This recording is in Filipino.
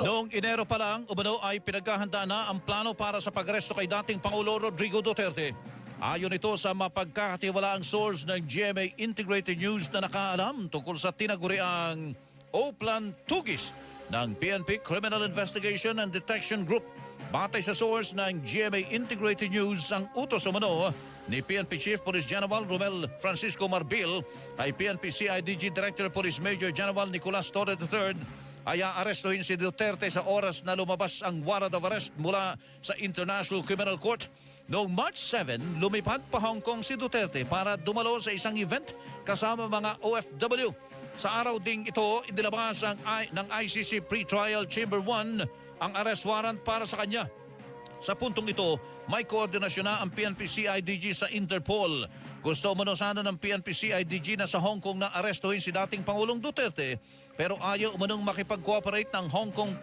Noong Enero pa lang, umano ay pinaghahanda na ang plano para sa pagresto kay dating Pangulo Rodrigo Duterte. Ayon ito sa mapagkakatiwalaang source ng GMA Integrated News na nakaalam tungkol sa tinaguriang Oplan Tugis ng PNP Criminal Investigation and Detection Group. Batay sa source ng GMA Integrated News, ang utos umano ni PNP Chief Police General Romel Francisco Marbil ay PNP CIDG Director Police Major General Nicolas Torre III ay aarestuhin si Duterte sa oras na lumabas ang warrant of arrest mula sa International Criminal Court. Noong March 7, lumipad pa Hong Kong si Duterte para dumalo sa isang event kasama mga OFW. Sa araw ding ito, inilabas ang ng ICC Pre-Trial Chamber 1 ang arrest warrant para sa kanya. Sa puntong ito, may koordinasyon na ang PNP-CIDG sa Interpol. Gusto umano sana ng PNP-CIDG na sa Hong Kong na arestuhin si dating Pangulong Duterte pero ayaw umanong makipag-cooperate ng Hong Kong